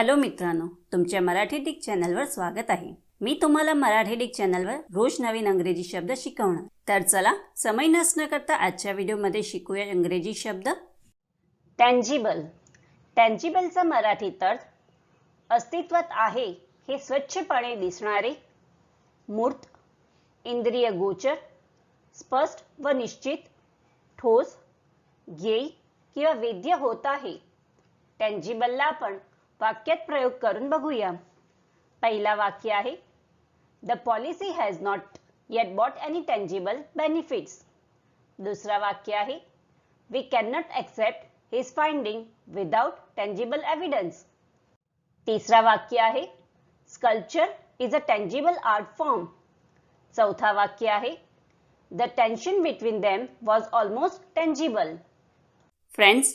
Hello मित्रांनो तुमच्या Marathi Dick चॅनलवर स्वागत आहे. मी तुम्हाला मराठी डिक चॅनलवर रोज नवीन अंग्रेजी शब्द शिकवणार. तर चला समय नसणं करता आजच्या व्हिडिओमध्ये शिकूया इंग्रजी शब्द. टँजिबल टँजिबलचा मराठी अर्थ अस्तित्वात आहे हे स्वच्छपणे दिसणारे मूर्त इंद्रिय गोचर स्पष्ट व निश्चित ठोस घेई किंवा वेद्य होत आहे. टँजिबलला आपण वाक्यात प्रयोग करून बघूया. पहिला वाक्य आहे the policy has not yet bought any tangible benefits दुसरा वाक्य आहे we can not accept his finding without tangible evidence तिसरा वाक्य आहे sculpture is a tangible art form चौथा वाक्य आहे the tension between them was almost tangible friends